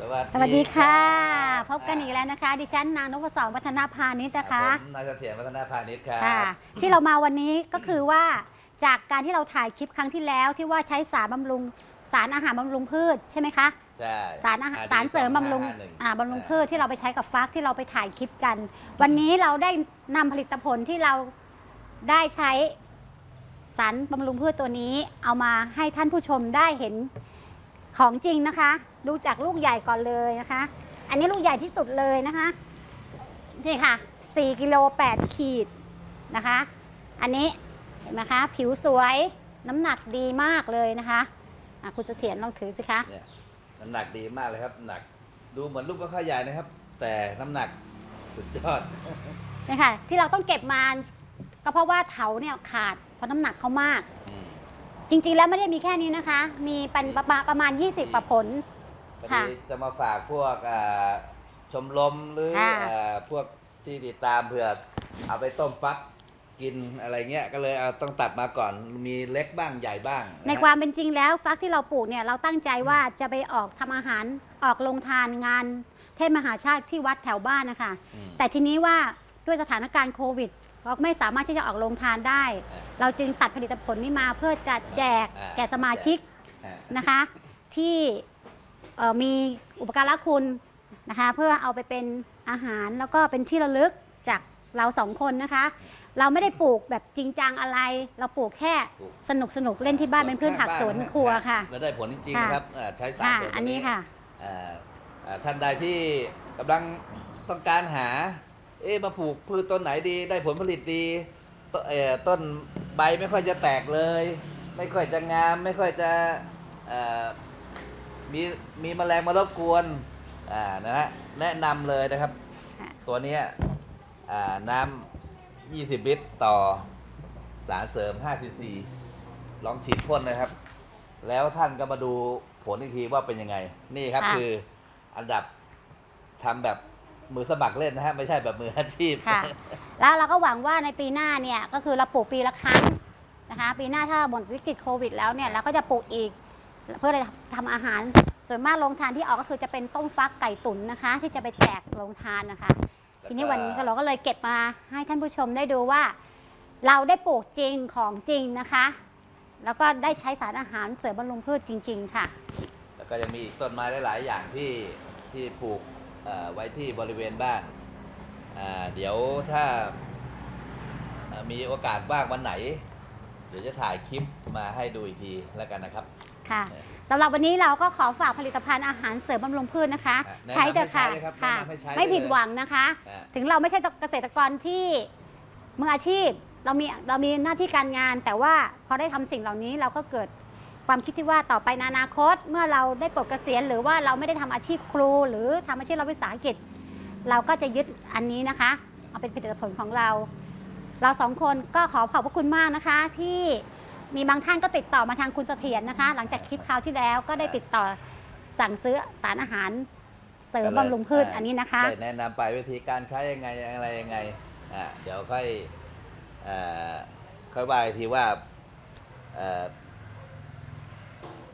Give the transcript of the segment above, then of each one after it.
สวัสสวัสดีค่ะ พบกันอีกแล้วนะคะ ดิฉันนางนพศรวัฒนาพาณิชย์นะคะผมนายเสถียรวัฒนาพาณิชย์ครับค่ะ ที่เรามาวันนี้ก็คือว่าจากการที่เราถ่ายคลิปครั้งที่แล้วที่ว่าใช้สารบำรุงสารอาหารบำรุงพืชใช่ไหมคะใช่สารอาหารดีสารเสริมบำรุง2551อ่าบำรุงพืชที่เราไปใช้กับฟักที่เราไปถ่ายคลิปกัน วันนี้เราได้นำผลิตผลที่เราได้ใช้สารบำรุงพืชตัวนี้ เอามาให้ท่านผู้ชมได้เห็น ของจริงนะคะ ดูจากลูกใหญ่ก่อนเลยนะคะ อันนี้ลูกใหญ่ที่สุดเลยนะคะนี่ค่ะ 4กิโล8ขีดนะคะ อันนี้เห็นไหมคะผิวสวยน้ำหนักดีมากเลยนะคะอะคุณเสถียรลองถือสิคะเนี่ยน้ำหนักดีมากเลยครับน้ำหนักดูเหมือนลูกไม่ค่อยใหญ่นะครับ แต่น้ำหนักสุดยอดนี่ค่ะที่เราต้องเก็บมาก็เพราะว่าเถาเนี่ยขาดเพราะน้ำหนักเขามากอืม จริงๆแล้วไม่ได้มีแค่นี้นะคะ มีเป็นประมาณประมาณ 20ประผล พอค่ะดีจะมาฝากพวกอ่าชมรมหรือค่ะอ่าพวกที่ติดตามเผื่อเอาไปต้มฟักกินอะไรเงี้ยก็เลยเอาต้องตัดมาก่อนมีเล็กบ้างใหญ่บ้างะในฮะความเป็นจริงแล้วฟักที่เราปลูกเนี่ยเราตั้งใจว่าจะไปออกทำอาหารออกลงทานงาน เทศมหาชาติที่วัดแถวบ้านนะคะ อืมแต่ทีนี้ว่าด้วยสถานการณ์โควิด เราไม่สามารถที่จะออกลงทานได้อ่าเราจึงตัดผลิตผลนี้มาเพื่อจะแจกอ่าแก่สมาชิกฮะนะคะ ที่เอ่อมีอุปการะคุณนะคะ เพื่อเอาไปเป็นอาหารแล้วก็เป็นที่ระลึกจากเราสองคนนะคะ เราไม่ได้ปลูกแบบจริงจังอะไร เราปลูกแค่สนุกสนุกๆเล่นที่บ้านเป็นพืชผักสวนครัวค่ะแล้วได้ผลจริงๆค่ะนะครับอ่าใช้สารค่ะเสริมตัวอันนี้ค่ะอ่าอ่าท่านใดที่กำลังต้องการหา เอ๊ะมาปลูกพืชต้นไหนดีได้ผลผลิตดีตเอ่อต้นใบไม่ค่อยจะแตกเลย ไม่ค่อยจะงาม ไม่ค่อยจะเอ่อมีมีแมลงมารบกวนอ่านะฮะแนะนำเลยนะครับ ค่ะตัวเนี้ยอ่าน้ำ20 ลิตรต่อสารเสริม5ซีซีลองฉีดพ่นนะครับ แล้วท่านก็มาดูผลอีกทีว่าเป็นยังไง นี่ครับค่ะ คืออันดับทำแบบ มือสมัครเล่นนะฮะไม่ใช่แบบมืออาชีพ ค่ะ แล้วเราก็หวังว่าในปีหน้าเนี่ยก็คือเราปลูกปีละครั้งนะคะ ปีหน้าถ้าหมดวิกฤตโควิด แล้วเนี่ยเราก็จะปลูกอีก เพื่อจะทำอาหารส่วนมากโรงทานที่ออกก็คือจะเป็นต้มฟักไก่ตุ๋นนะคะ ที่จะไปแจกโรงทานนะคะ ทีนี้วันนี้ก็เราก็เลยเก็บมาให้ท่านผู้ชมได้ดูว่า เราได้ปลูกจริงของจริงนะคะ แล้วก็ได้ใช้สารอาหารเสริมบำรุงพืชจริง ๆ ค่ะ แล้วก็ยังมีอีกต้นไม้หลาย ๆ อย่างที่ที่ปลูกเอ่อ ไว้ที่บริเวณบ้านอ่าเดี๋ยวถ้าเอ่อมีโอกาสว่างวันไหน เดี๋ยวจะถ่ายคลิปมาให้ดูอีกทีแล้วกันนะครับ ค่ะสำหรับวันนี้เราก็ขอฝากผลิตภัณฑ์อาหารเสริมบำรุงพืชนะคะแนะนำใช้เถอะค่ะให้ใช้เลยครับค่ะแนะนำให้ใช้ไม่เลยผิดหวังนะคะอ่าถึงเราไม่ใช่เกษตรกรที่มืออาชีพเรามีเรามีหน้าที่การงาน แต่ว่าพอได้ทำสิ่งเหล่านี้เราก็เกิด ความคิดที่ว่าต่อไปในอนาคตเมื่อเราได้ปลดเกษียณหรือว่าเราไม่ได้ทำอาชีพครู หรือทำอาชีพรัฐวิสาหกิจ เราก็จะยึดอันนี้นะคะเอาเป็นผลิตผลของเรา เราสองคนก็ขอขอบพระคุณมากนะคะ ที่มีบางท่านก็ติดต่อมาทางคุณเสถียรนะคะ หลังจากคลิปคราวที่แล้วก็ได้ติดต่อสั่งซื้อสารอาหารเสริมบำรุงพืชอันนี้นะคะได้แนะนำไปวิธีการใช้ยังไงอะไรยังไงอ่าเดี๋ยวค่อยเอ่อค่อยว่าอีกทีว่าเอ่อ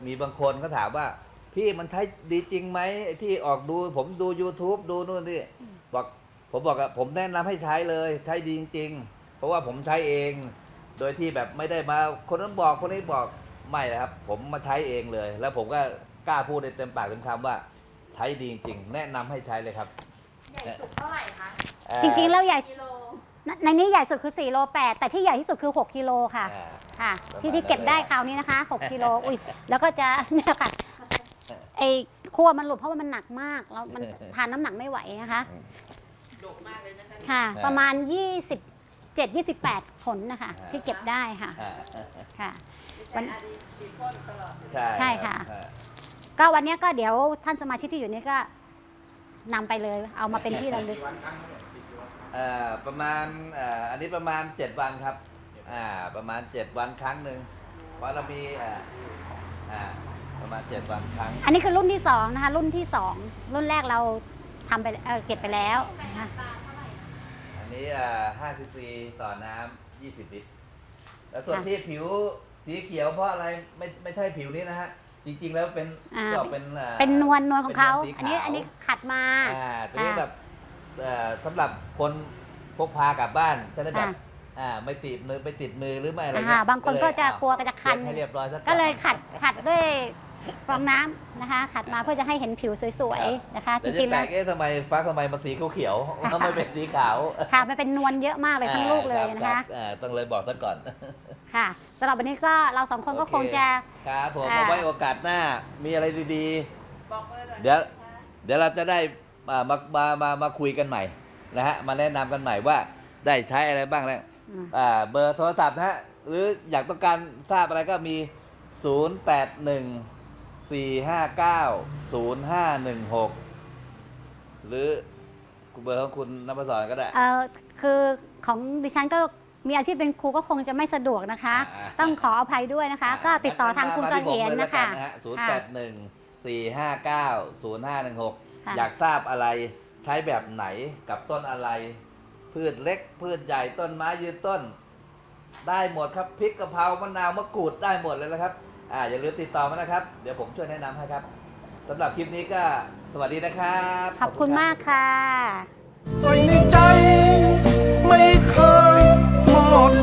มีบางคนก็ถามว่า พี่มันใช้ดีจริงไหมไอ้ที่ออกดู ผมดู YouTube ดูนู่นนี่บอกผมบอกอะผมแนะนำให้ใช้เลย ใช้ดีจริง ๆ เพราะว่าผมใช้เอง โดยที่แบบไม่ได้มาคนนั้นบอกคนนี้บอกไม่นะครับ ผมมาใช้เองเลย แล้วผมก็กล้าพูดในเต็มปากเต็มคำว่า ใช้ดีจริงๆแนะนำให้ใช้เลยครับใหญ่สุดเท่าไหร่คะเอ่อจริงๆ แล้วใหญ่กิโลในนี้ใหญ่สุดคือ4โล8แต่ที่ใหญ่ที่สุดคือ 6กิโลค่ะ อ่า ค่ะประมาณที่ที่เก็บได้นั้นเลยคราวนี้นะคะ6กิโลอุ้ยแล้วก็จะเนี่ยค่ะไอ้ขั้วมันหลุดเพราะว่ามันหนักมากแล้วมันทานน้ำหนักไม่ไหวนะคะดุมากเลยนะคะค่ะอ่าประมาณ 27 28 ผลนะคะอ่าที่เก็บได้ค่ะอ่าค่ะแต่อาดีฉีดพ่นตลอดใช่ใช่ค่ะอ่าก็วันเนี้ยก็เดี๋ยวท่านสมาชิกที่อยู่นี่ก็นำไปเลย เอามาเป็นที่ระลึกเอ่อประมาณเอ่ออันนี้ประมาณ 7 วันครับ อ่าประมาณ7วันครั้งหนึ่งเพราะเรามีอ่าอ่าประมาณ7วันครั้งอันนี้คือรุ่นที่สองนะคะ รุ่นที่สองรุ่นแรกเราทำไปเอ่อเก็บไปแล้วนะคะอันนี้อ่า5ซีซีต่อน้ำ20ลิตรแล้วส่วนที่ผิวสีเขียวเพราะอะไรไม่ไม่ใช่ผิวนี้นะฮะจริงๆแล้วเป็นอ่าก็เป็นอ่า เป็นนวลนวลของเขาป็อันนี้สีขวอันนี้ขัดมา อ่าทีนี้อ่าแบบเอ่อสำหรับคนพกพากลับบ้านจะได้แบบอ่า อ่าไม่ติดมือไปติดมือหรือไม่อะไรอ่าเงี้ยบางคนก็จะกลัวก็จะคัน เช็ดให้เรียบร้อยซะอน ก็เลยขัดขัดด้วยฟองน้ำนะคะ ขัดมาเพื่อจะให้เห็นผิวสวยๆนะคะจเดี๋ยวริจะงๆแปลแล้ว กเอ๊ะทำไมฟ้าทำไมมันสีเขียวๆทำไมเป็นสีขาวค่ะมันเป็นนวลเยอะมากเลยทั้งลูกเลยนะรัคะบอ่าต้องเลยบอกซะก่อน ค่ะสำหรับวันนี้ก็เราสองคนก็โอเค คงจะ ครับผมอ่าเอาไว้โอกาสหน้ามีอะไรดีบอกเบอร์หน่อยเดี๋ยวนะคะๆเดี๋ยวเราจะได้อ่ามามามามาคุยกันใหม่นะฮะมาแนะนำกันใหม่ว่าได้ใช้อะไรบ้างแล้ว อืมอ่าเบอร์โทรศัพท์นะฮะ หรืออยากต้องการทราบอะไรก็มี 0 8 1 4 5 9 0 5 1 6 หรือเบอร์ของคุณน้ำประสอนก็ได้ เอ่อคือของดิฉันก็มีอาชีพเป็นครูก็คงจะไม่สะดวกนะคะ อ่า ต้องขออภัยด้วยนะคะ ก็ติดต่อทางคุณเสถียรนะคะ ศูนย์แปดหนึ่งสี่ห้าเก้าศูนย์ห้าหนึ่งหกค่ะ อยากทราบอะไรใช้แบบไหนกับต้นอะไร พืชเล็ก พืชใหญ่ต้นไม้ยืนต้น ได้หมดครับพริกกะเพรามะนาวมะกรูดได้หมดเลยนะครับอ่าอย่าลืมติดต่อมานะครับ เดี๋ยวผมช่วยแนะนำให้ครับสำหรับคลิปนี้ก็สวัสดีนะครับขอบคุณรั มากค่ะ ใส่ในใจ ไม่เคยหมด